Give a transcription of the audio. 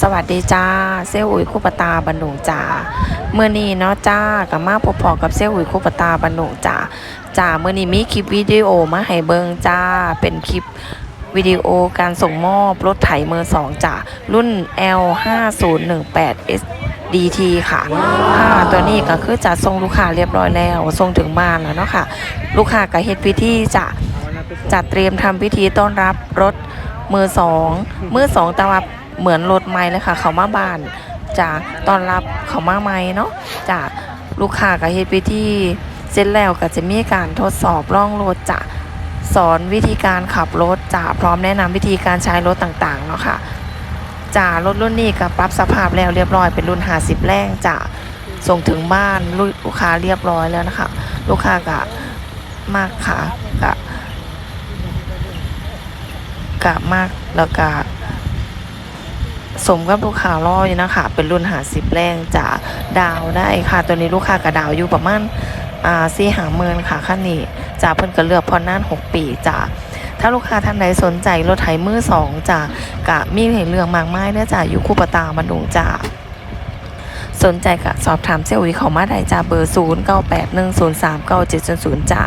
สวัสดีจ้าเซลอุ๋ยคุปตาบันดุจ้าเมื่อนี้เนาะจ้ากับมาพบพอกับเซลอุ๋ยคุปตาบันดุจ้าจ้าเมื่อนี้มีคลิปวิดีโอมาให้เบิงจ้าเป็นคลิปวิดีโอการส่งมอบรถไถเมือสองจ้ารุ่น L 5 0 1 8 S DT ค่ะค่ะตัวนี้ก็คือจะส่งลูกค้าเรียบร้อยแล้วส่งถึงบ้านแล้วเนาะค่ะ ลูกค้าก็เฮ็ดพิธีจะจัดเตรียมทำพิธีต้อนรับรถมือสองมือสองต่ว่า เหมือนรถใหม่เลยค่ะ เขามาบานจะตอนรับเขามาใหม่เนาะจะลูกค้าก็เฮ็ดพิธีเสร็จแล้วก็จะมีการทดสอบล่องรถจะสอนวิธีการขับรถจะพร้อมแนะนำวิธีการใช้รถต่างๆเนาะค่ะจะรถรุ่นนี้ก็ปรับสภาพแล้วเรียบร้อยเป็นรุ่น 50 แรงจะส่งถึงบ้านลูกค้าเรียบร้อยแล้วนะคะ ลูกค้าก็มากค่ะก็กะมากแล้วก็ สมกับลูกค้ารออยู่นะคะเป็นรุ่นหาสิบแรงจะดาวได้ค่ะ ตัวนี้ลูกค้าก็ดาวอยู่ประมาณอ่าสี่หาเมินค่ะขั้นนี้จะเพิ่นก็เลือกพอนานหกปีจ้ะถ้าลูกค้าท่านใดสนใจรถไถมือสองจ้ะกะมีให้เลือกมากมายเนื่อจ้ะอยู่คู่ปตาบันดุงจ้ะสนใจกะสอบถามเซลล์วิเขามาได้จ้ะเบอร์ 0 9 8 1 0 3 9 7 0 0จ้า